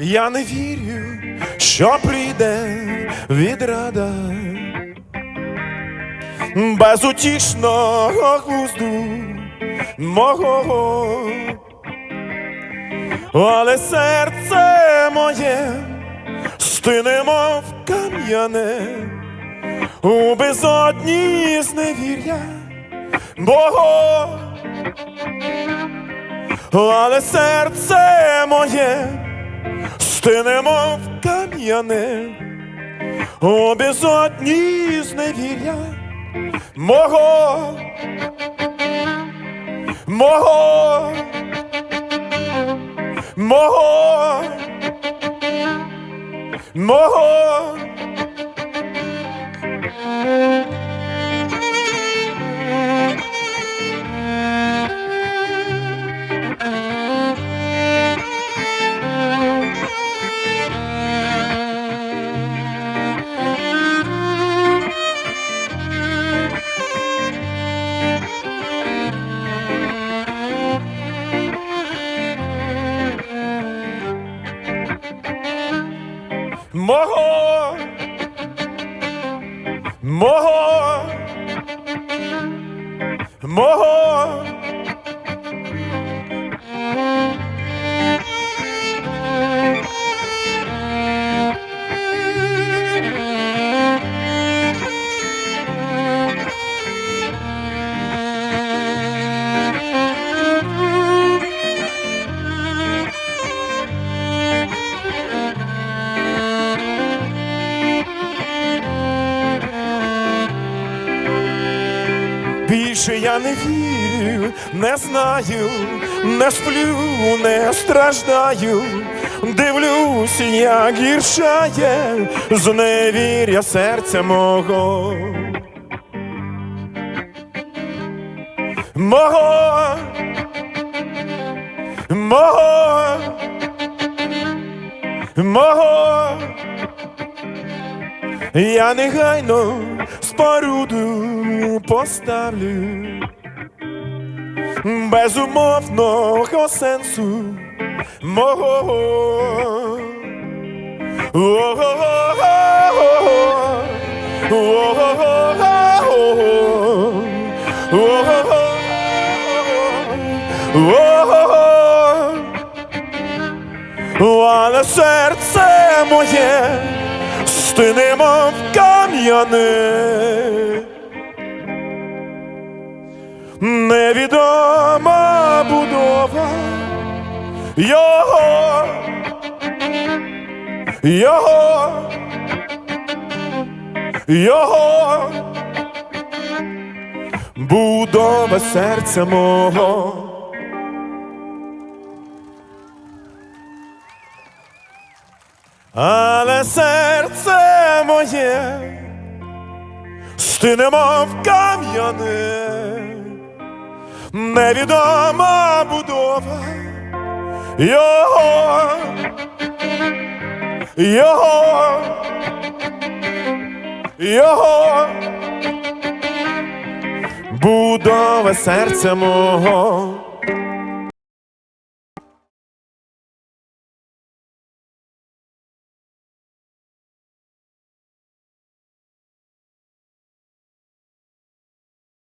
Я не вірю, що прийде відрада. Безутішного глузду мого, але серце моє стине, мов кам'яне у безодні зневір'я Бого, але серце моє стине, мов кам'яне у безодні зневір'я мого, мого, мого, мого. Мого, мого, мого. Більше я не вірю, не знаю, не сплю, не страждаю. Дивлюсь, як гіршає зневір'я серця мого. Мого, мого, мого. Я негайно споруду поставлю безумовного сенсу мого. Але серце моє стине, мов кам'яне. Невідома будова його, його, його, будова серця мого. Але серце моє. Стине, мов кам'яне, невідома будова. Його, його, його, будова серця мого.